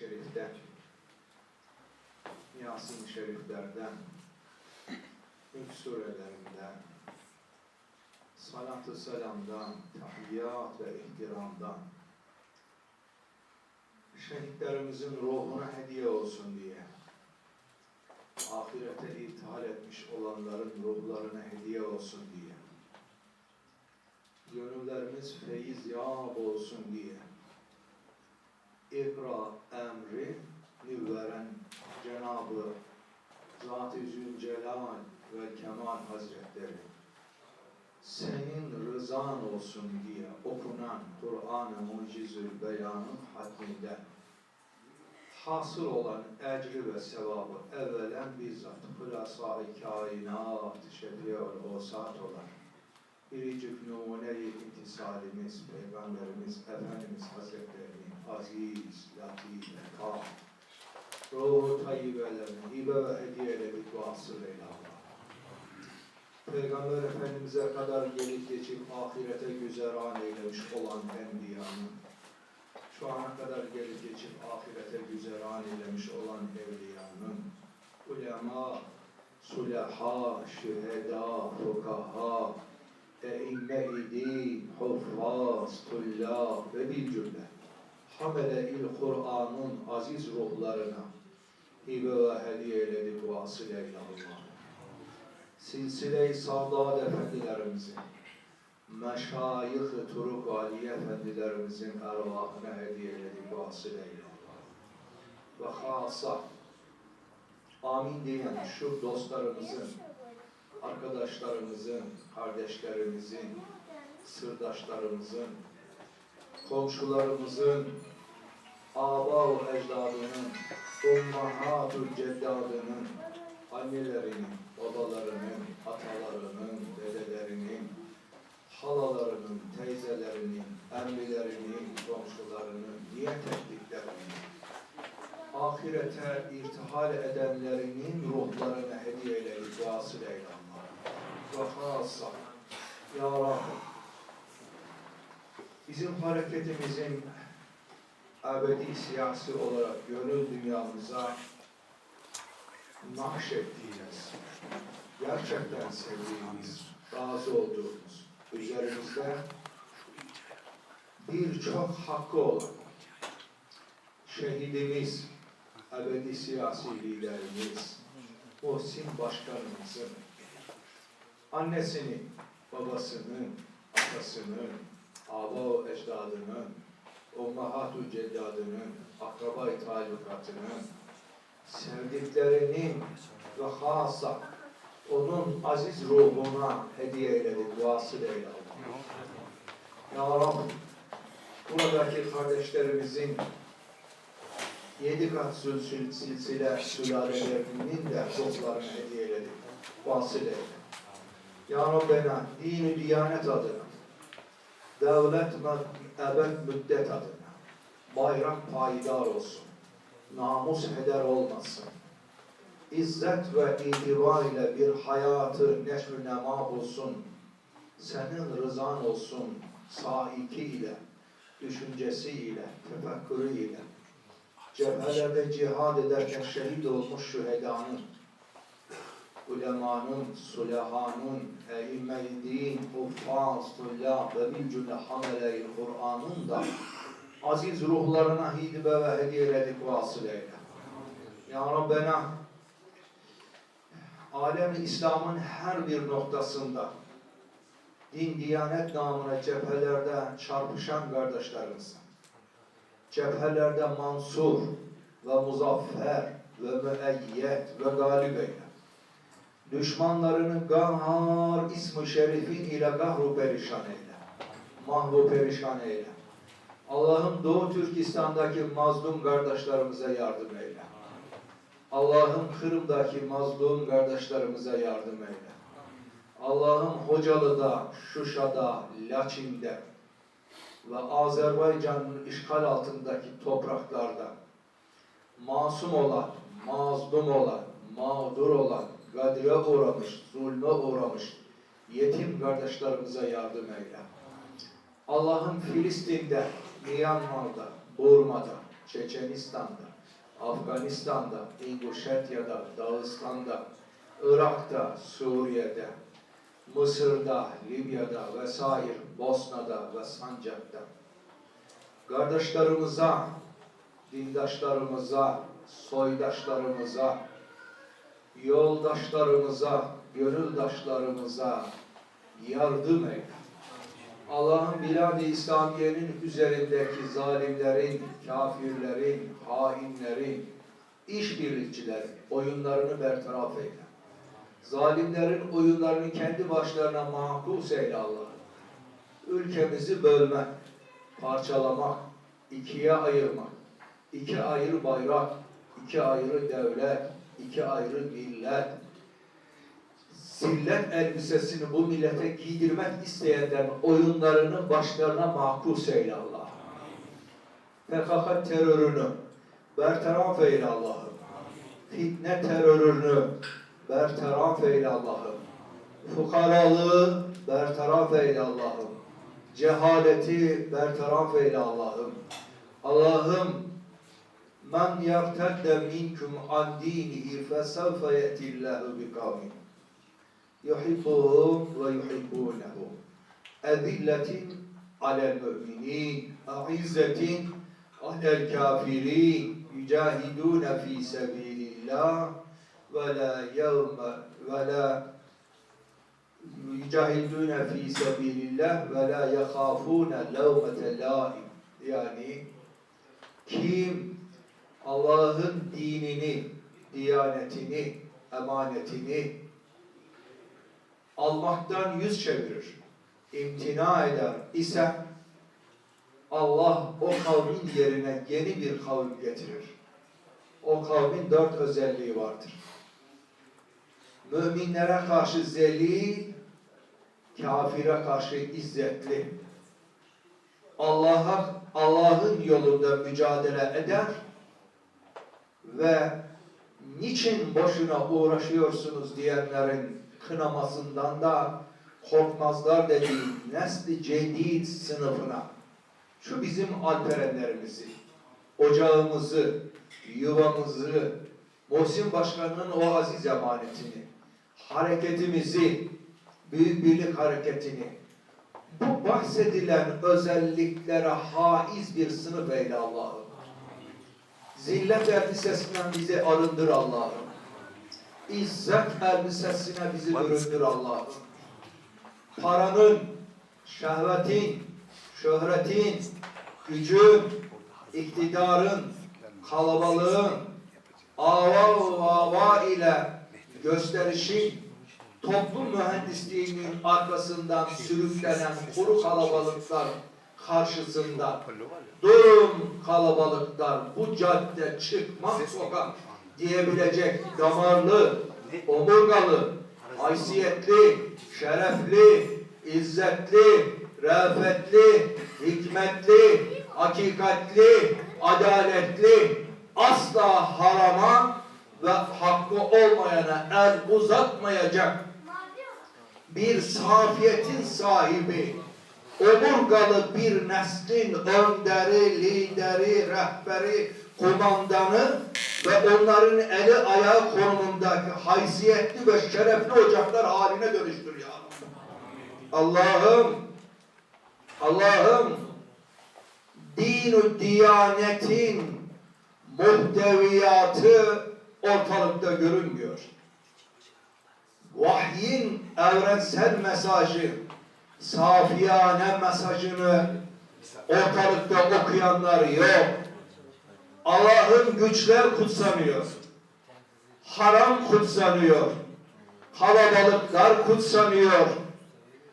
şeriften, Yasin şeriflerden, ilk surelerinden, salatü selamdan, tahiyyat ve ihtiramdan, şehitlerimizin ruhuna hediye olsun diye, ahirete ithal etmiş olanların ruhlarına hediye olsun diye, gönüllerimiz feyiz yağ olsun diye, ikra emri veren Cenab-ı Zat-ı Zülcelal ve Kemal Hazretleri. Senin rızan olsun diye okunan Kur'an-ı Mucizül Beyan'ın hatminden hasıl olan ecri ve sevabı evvelen bizzat Hülasa-i Kainat Şefi'ül Osat olan biricik numune-i intisalimiz, Peygamberimiz Efendimiz Hazretleri'nin aziz, latif, kâh, ruhu tayyibelerine hibe ve hediyeleri duasıyla Allah. Peygamber Efendimiz'e kadar gelip geçip ahirete güzeran eylemiş olan Enbiya'nın, şu ana kadar gelip geçip ahirete güzeran eylemiş olan Evliya'nın, ulema, sulaha, şüheda, fukaha, e'imme-i din, huffaz, tullâh ve bil cümle hamele-il Kur'an'ın aziz ruhlarına hibe ve hediye eyledi duasıyla Allah. Silsile-i Sadat Efendilerimizin, Meşayih-i Turuk Ali Efendilerimizin ervahına hediye eyledi duasıyla Allah. Ve hasa, amin diyen şu dostlarımızın, arkadaşlarımızın, kardeşlerimizin, sırdaşlarımızın, komşularımızın, aba ecdadının, ummahatul ceddadının, annelerinin, babalarının, atalarının, dedelerinin, halalarının, teyzelerinin, emmilerinin, komşularının, niyet ettiklerinin, ahirete irtihal edenlerinin ruhlarına hediye eyledi duasıyla Allah. Ve hassa, Ya Rabbi, bizim hareketimizin ebedi siyasi olarak gönül dünyamıza nakşettiğiniz, gerçekten sevdiğimiz, razı olduğumuz, üzerimizde birçok hakkı olan şehidimiz, ebedi siyasi liderimiz, Muhsin Başkanımızın, annesinin, babasının, atasının, aba ecdadının, ummahatü ceddadının, akraba-i talukatının, sevdiklerinin ve hasa onun aziz ruhuna hediye eyledi, duasıyla eyle. Ya Rabbi, buradaki kardeşlerimizin yedi kat silsile sülalelerinin de ruhlarını hediye eyledi, duasıyla eyle. Ya Rabbena, dini diyanet adına, devlet ebed müddet adına, bayrak payidar olsun, namus heder olmasın, izzet ve itibar ile bir hayatı neşr nema bulsun, senin rızan olsun, saiki ile, düşüncesi ile, tefekkürü ile, cephelerde cihad ederken şehit olmuş şühedanın, ulemanın, sulahanın, e'imme-i din, huffaz, tullâh ve bil cümle hamele-i Kur'an'ın da aziz ruhlarına hidibe ve hediyeledik vasıleyle. Ya Rabbena alem İslam'ın her bir noktasında din, diyanet namına cephelerde çarpışan kardeşlerimiz, cephelerde mansur ve muzaffer ve müeyyet ve galip eyle. Düşmanlarını gahar ismi şerifin ile gahru perişan eyle. Mahvu perişan eyle. Allah'ım Doğu Türkistan'daki mazlum kardeşlerimize yardım eyle. Allah'ım Kırım'daki mazlum kardeşlerimize yardım eyle. Allah'ım Hocalı'da, Şuşa'da, Laçin'de ve Azerbaycan'ın işgal altındaki topraklarda masum olan, mazlum olan, mağdur olan, gadire uğramış, zulme uğramış yetim kardeşlerimize yardım eyle. Allah'ım Filistin'de, Myanmar'da, Burma'da, Çeçenistan'da, Afganistan'da, İnguşetya'da, Dağıstan'da, Irak'ta, Suriye'de, Mısır'da, Libya'da vesaire, Bosna'da ve Sancak'ta kardeşlerimize, dindaşlarımıza, soydaşlarımıza, yoldaşlarımıza, gönüldaşlarımıza yardım eyle. Allah'ın bilad-i İslamiye'nin üzerindeki zalimlerin, kafirlerin, hainlerin, işbirlikçilerin oyunlarını bertaraf eyle. Zalimlerin oyunlarını kendi başlarına mahpus eyle Allah'ım. Ülkemizi bölmek, parçalamak, ikiye ayırmak, iki ayrı bayrak, iki ayrı devlet, iki ayrı millet, zillet elbisesini bu millete giydirmek isteyenlerin oyunlarını başlarına mahkus eyle Allah. PKK terörünü bertaraf eyle Allah'ım. Fitne terörünü bertaraf eyle Allah'ım. Fukaralığı bertaraf eyle Allah'ım. Cehaleti bertaraf eyle Allah'ım. Allah'ım من يرتد منكم عن دينه فسوف يأتي الله بقوم يحبهم ويحبونه أذلة على المؤمنين أعزة على الكافرين يجاهدون في سبيل الله ولا يوم ولا يجاهدون في سبيل الله ولا يخافون لومة لائم يعني kim Allah'ın dinini, diyanetini, emanetini almaktan yüz çevirir, imtina eder ise Allah o kavmin yerine yeni bir kavim getirir. O kavmin dört özelliği vardır. Müminlere karşı zelil, kafire karşı izzetli. Allah'a Allah'ın yolunda mücadele eder ve niçin boşuna uğraşıyorsunuz diyenlerin kınamasından da korkmazlar dediği nesli cedid sınıfına şu bizim alperenlerimizi, ocağımızı, yuvamızı, Muhsin Başkanı'nın o aziz emanetini, hareketimizi, Büyük Birlik Hareketini, bu bahsedilen özelliklere haiz bir sınıf eyle Allah'ım. Zillet elbisesinden bizi arındır Allah'ım. İzzet elbisesine bizi büründür Allah'ım. Paranın, şehvetin, şöhretin, gücün, iktidarın, kalabalığın, ava ava ile gösterişin, toplum mühendisliğinin arkasından sürüklenen kuru kalabalıklar karşısında. Durun kalabalıklar bu cadde çıkmaz sokak diyebilecek damarlı, omurgalı, haysiyetli, şerefli, izzetli, reafetli, hikmetli, hakikatli, adaletli, asla harama ve hakkı olmayana el uzatmayacak bir safiyetin sahibi, omurgalı bir neslin önderi, lideri, rehberi, kumandanı ve onların eli ayağı konumundaki haysiyetli ve şerefli ocaklar haline dönüştür ya. Allah'ım, Allah'ım dinu diyanetin muhteviyatı ortalıkta görünmüyor. Vahyin evrensel mesajı, safiyane mesajını ortalıkta okuyanlar yok. Allah'ın güçler kutsanıyor. Haram kutsanıyor. Kalabalıklar kutsanıyor.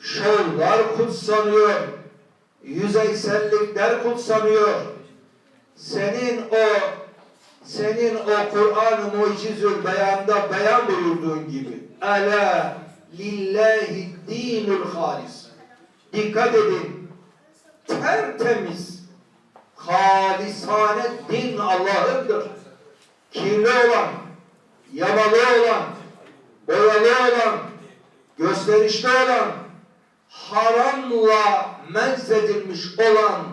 Şovlar kutsanıyor. Yüzeysellikler kutsanıyor. Senin o senin o Kur'an-ı Mucizül Beyan'da beyan buyurduğun gibi Ela lillahi dinul halis Dikkat edin tertemiz halisane din Allah'ındır. Kirli olan, yamalı olan, boyalı olan, gösterişli olan, haramla mezedilmiş olan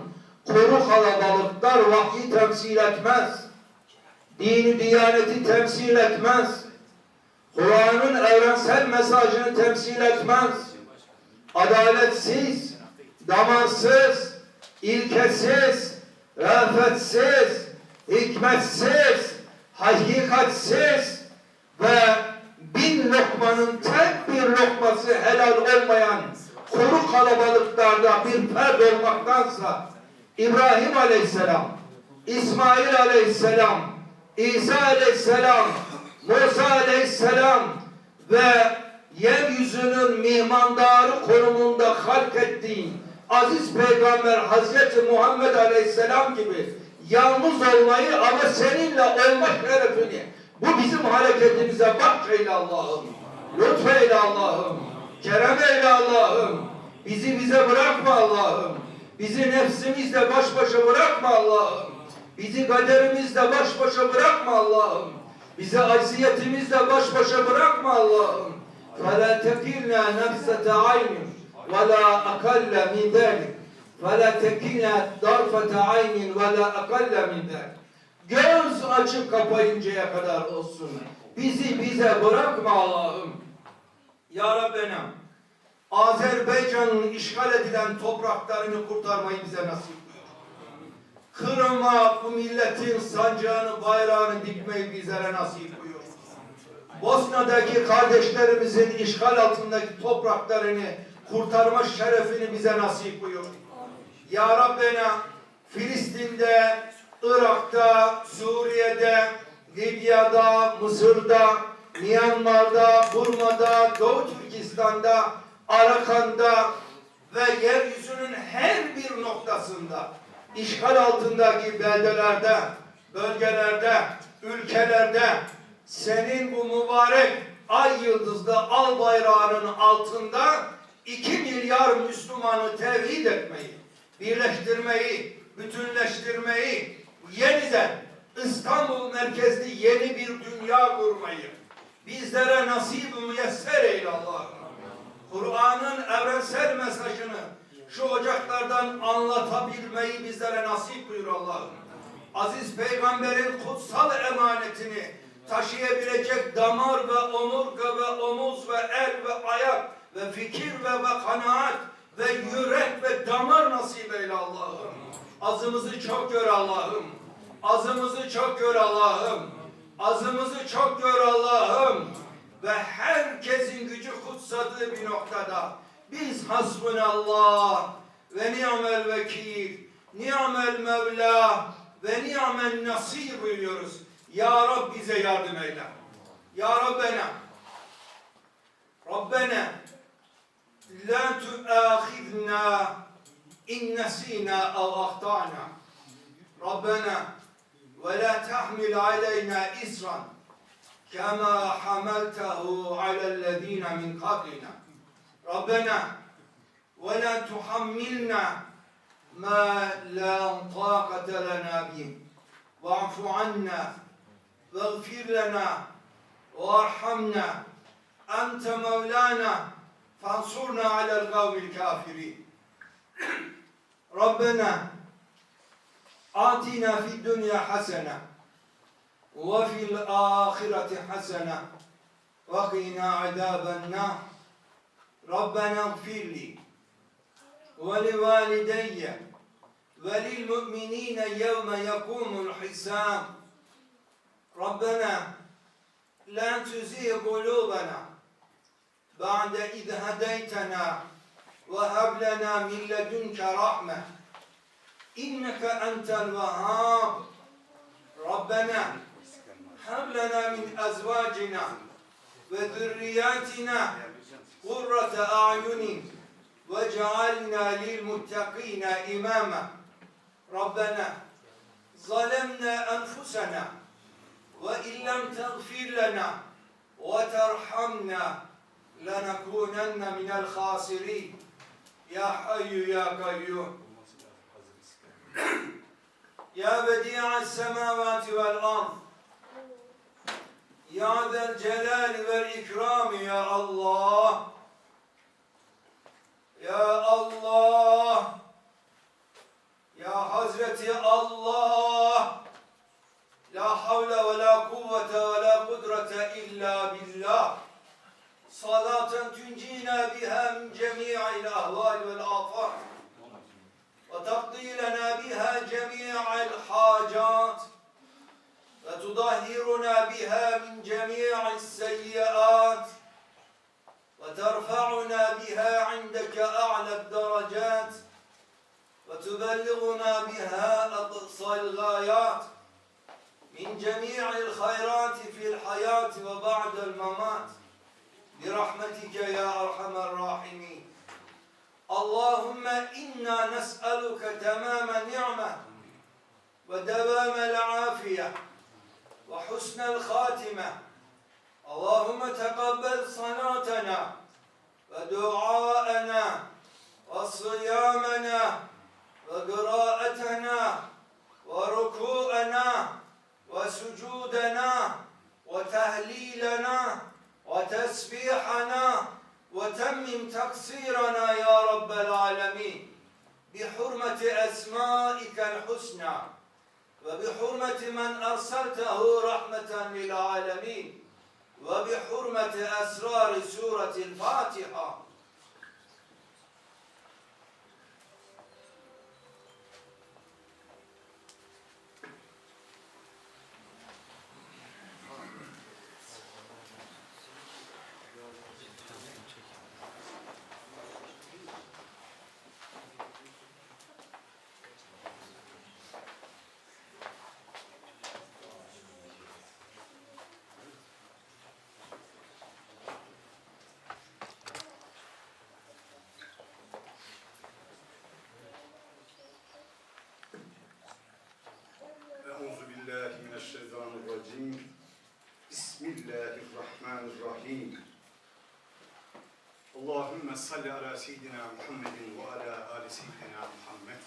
kuru kalabalıklar vahyi temsil etmez. Dini diyaneti temsil etmez. Kur'an'ın evrensel mesajını temsil etmez. Adaletsiz, damarsız, ilkesiz, rafetsiz, hikmetsiz, hakikatsiz ve bin lokmanın tek bir lokması helal olmayan kuru kalabalıklarda bir ferd olmaktansa İbrahim Aleyhisselam, İsmail Aleyhisselam, İsa Aleyhisselam, Musa Aleyhisselam ve yeryüzünün mihmandarı konumunda halk ettiğin aziz peygamber Hazreti Muhammed Aleyhisselam gibi yalnız olmayı ama seninle olma şerefini bu bizim hareketimize bahşeyle Allah'ım. Lütfeyle Allah'ım. Kerem eyle Allah'ım. Bizi bize bırakma Allah'ım. Bizi nefsimizle baş başa bırakma Allah'ım. Bizi kaderimizle baş başa bırakma Allah'ım. Bizi acziyetimizle baş başa bırakma Allah'ım. فَلَا تَكِلْنَا نَفْسَةَ عَيْنٍ وَلَا أَقَلَّ مِنْ ذَلِكَ فَلَا تَكِلْنَا طَرْفَةَ عَيْنٍ وَلَا أَقَلَّ مِنْ ذَلِكَ Göz açıp kapayıncaya kadar olsun. Bizi bize bırakma Allah'ım. Ya Rabbena, Azerbaycan'ın işgal edilen topraklarını kurtarmayı bize nasip buyur. Kırım'a bu milletin sancağını, bayrağını dikmeyi bizlere nasip buyur. Bosna'daki kardeşlerimizin işgal altındaki topraklarını kurtarma şerefini bize nasip buyur. Ya Rabbena Filistin'de, Irak'ta, Suriye'de, Libya'da, Mısır'da, Myanmar'da, Burma'da, Doğu Türkistan'da, Arakan'da ve yeryüzünün her bir noktasında işgal altındaki beldelerde, bölgelerde, ülkelerde senin bu mübarek ay yıldızlı al bayrağının altında iki milyar Müslümanı tevhid etmeyi, birleştirmeyi, bütünleştirmeyi, yeniden İstanbul merkezli yeni bir dünya kurmayı bizlere nasip müyesser eyle Allah'ım. Kur'an'ın evrensel mesajını şu ocaklardan anlatabilmeyi bizlere nasip buyur Allah'ım. Aziz peygamberin kutsal emanetini taşıyabilecek damar ve omurga ve omuz ve el ve ayak ve fikir ve, ve kanaat ve yürek ve damar nasip eyle Allah'ım. Azımızı çok gör Allah'ım. Azımızı çok gör Allah'ım. Azımızı çok gör Allah'ım. Ve herkesin gücü kutsadığı bir noktada biz hasbunallah ve ni'mel vekil, ni'mel mevla ve ni'mel nasir buyuruyoruz. Ya Rab bize yardım eyle. Ya Rabbena Rabbena la tuâkhidna in nesînâ ev ahtâna Rabbena ve la tahmil aleyna isran كما حملته على الذين من قبلنا ربنا ولا تحملنا ما لا طاقة لنا به واعف عنا واغفر لنا وارحمنا. أنت مولانا فانصرنا على القوم الكافرين. ربنا آتنا في الدنيا حسنة وفي الآخرة حسنة وقنا عذاب النار. ربنا اغفر لي ولوالدي وللمؤمنين يوم يقوم الحساب. ربنا لا تزيغ قلوبنا بعد إذ هديتنا وهب لنا من لدنك رحمة. إنك أنت الوهاب. ربنا هب لنا من أزواجنا وذرياتنا قرة أعين واجعلنا للمتقين إماما. ربنا ظلمنا أنفسنا وإن لم تغفر لنا وترحمنا لنكونن من الخاسرين. يا حي يا قيوم. يا بديع السماوات والأرض. يا ذا الجلال والإكرام. يا الله. يا الله. Ya Hazreti Allah لا حول ولا قوة اللهم إنا نسألك تمام نعمة ودوام العافية وحسن الخاتمة. اللهم تقبل صلاتنا ودعاءنا وصيامنا وقراءتنا وركوعنا وسجودنا وتهليلنا وتسبيحنا وتمم تقصيرنا يا رب العالمين. بحرمة أسمائك الحسنى وبحرمة من أرسلته رحمة للعالمين. وبحرمة أسرار سورة الفاتحة. Billahi mineşşeytanirracim. Bismillahirrahmanirrahim. Allahümme salli ala seyyidina Muhammedin ve ala ali seyyidina Muhammed.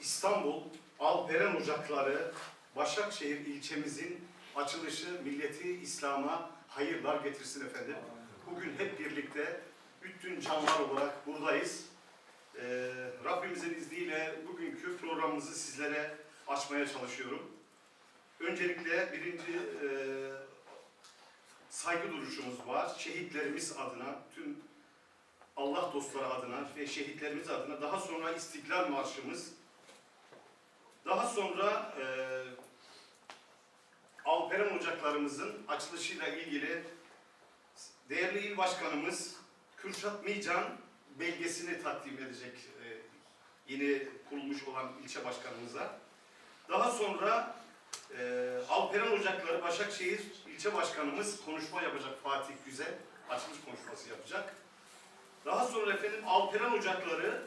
İstanbul Alperen Ocakları Başakşehir ilçemizin açılışı milleti İslam'a hayırlar getirsin efendim. Bugün hep birlikte bütün canlar olarak buradayız. Ee, Rabbimizin izniyle bugünkü programımızı sizlere açmaya çalışıyorum. Öncelikle birinci e, saygı duruşumuz var. Şehitlerimiz adına, tüm Allah dostları adına ve şehitlerimiz adına. Daha sonra İstiklal Marşımız. Daha sonra e, Alperen Ocaklarımızın açılışıyla ilgili değerli il başkanımız Kürşat Mican belgesini takdim edecek e, yeni kurulmuş olan ilçe başkanımıza. Daha sonra e, Alperen Ocakları Başakşehir ilçe başkanımız konuşma yapacak Fatih Güzel. Açılış konuşması yapacak. Daha sonra efendim Alperen Ocakları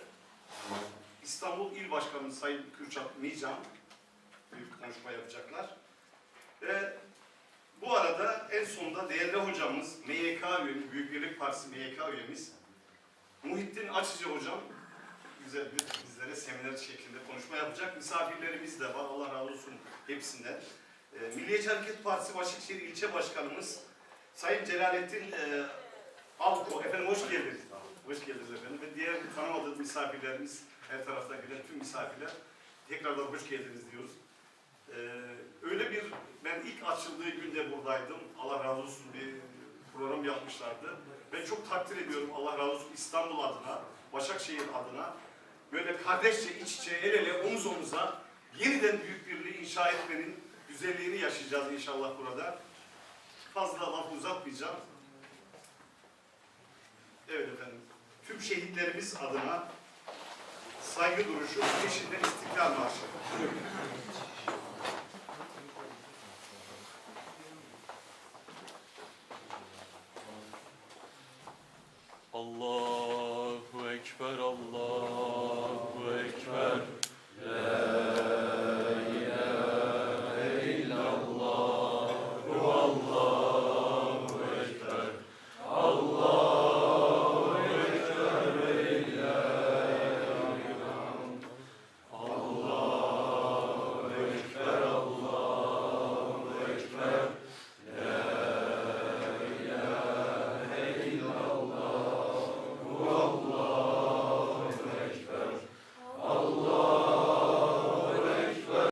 İstanbul İl Başkanımız Sayın Kürşat Mican büyük konuşma yapacaklar. Ve bu arada en sonunda değerli hocamız MYK üyemiz, Büyük Birlik Partisi MYK üyemiz Muhittin Açıcı hocam güzel bizlere seminer şeklinde konuşma yapacak. Misafirlerimiz de var. Allah razı olsun hepsinden. Ee, Milliyetçi Hareket Partisi Başakşehir İlçe Başkanımız Sayın Celalettin e, Alko. Efendim hoş geldiniz. Hoş geldiniz efendim. Ve diğer tanımadığımız misafirlerimiz, her taraftan gelen tüm misafirler tekrardan hoş geldiniz diyoruz. Ee, öyle bir, ben ilk açıldığı günde buradaydım. Allah razı olsun bir program yapmışlardı. Ben çok takdir ediyorum Allah razı olsun İstanbul adına, Başakşehir adına. Böyle kardeşçe, iç içe, el ele, omuz omuza yeniden büyük birliği inşa etmenin güzelliğini yaşayacağız inşallah burada. Fazla laf uzatmayacağım. Evet efendim. Tüm şehitlerimiz adına saygı duruşu peşinden İstiklal Marşı. Allah.